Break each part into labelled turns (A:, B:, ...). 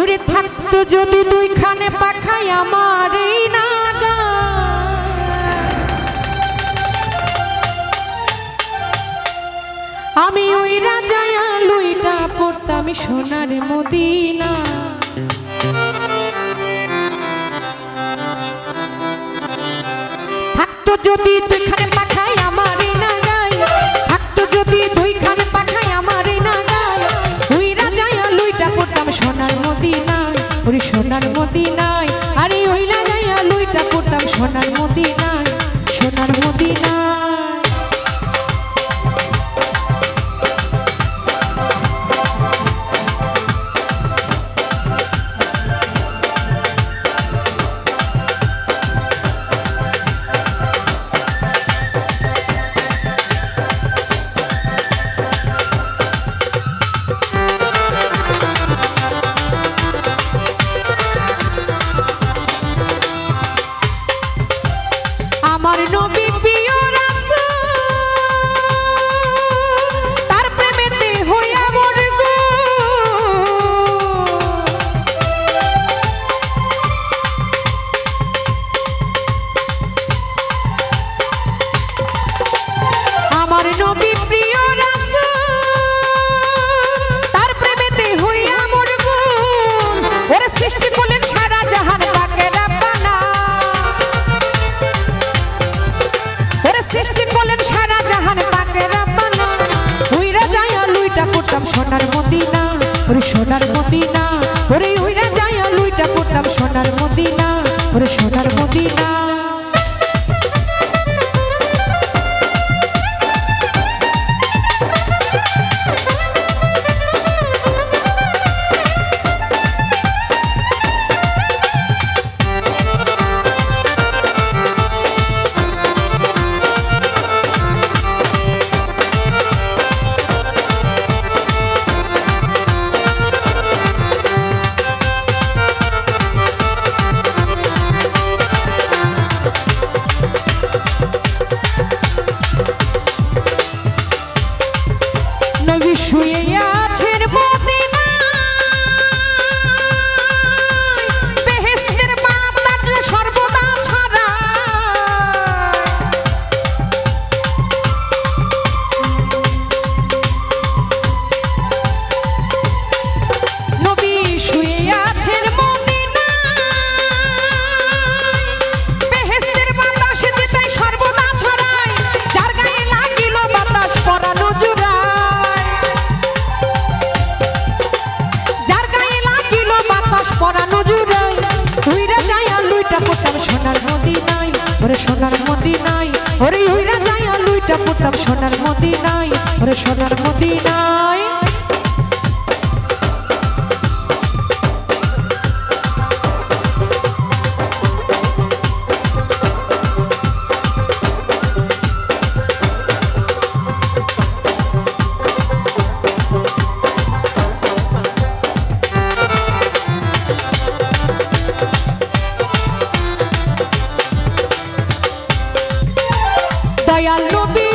A: ওরে থাকতো যদি দুইখানে পাখাই আমার এই নাগা আমি ওই রাজায় লুইটা পড়তাম সোনার মদিনা। থাকতো যদি দুইখানে I don't know. সোনার মদিনা, ওরে সোনার মদিনা। ওরে উইরা যায় লুইটা করতাম সোনার মদিনা, ওরে সোনার মদিনা। সোনার নাই, ওরে সোনার মদিনায় ওরে উইরা যাইয়া লুইটা পুতাম, সোনার মদিনায় ওরে সোনার মদিনায় I love be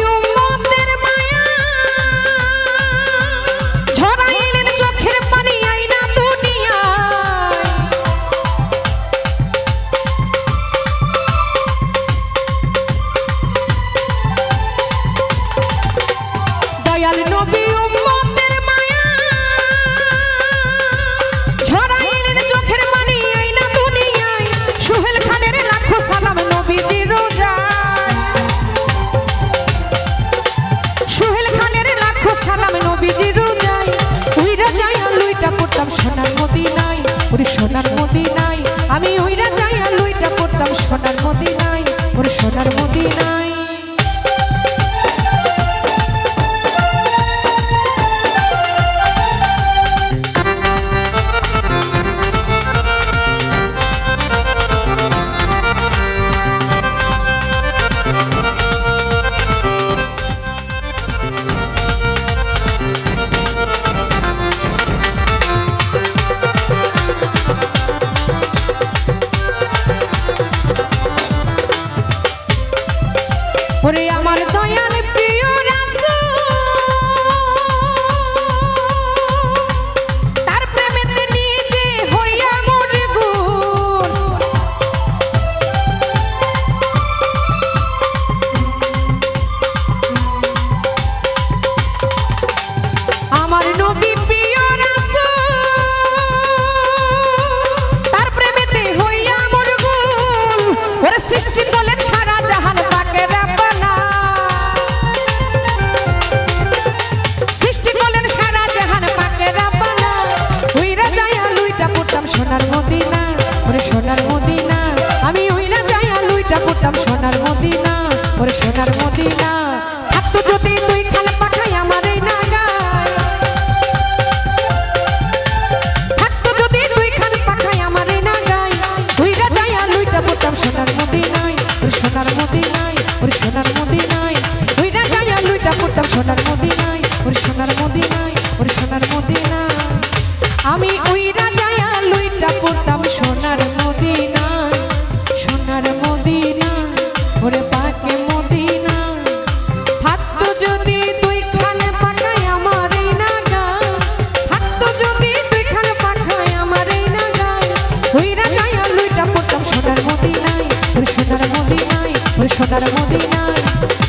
A: আমার দয়া সোনার মদিনা, ওরে সোনার মদিনা। আমি ওই না যাই লুইটা করতাম সোনার মদিনা, ওরে সোনার মদিনা। সোনার মদিনায়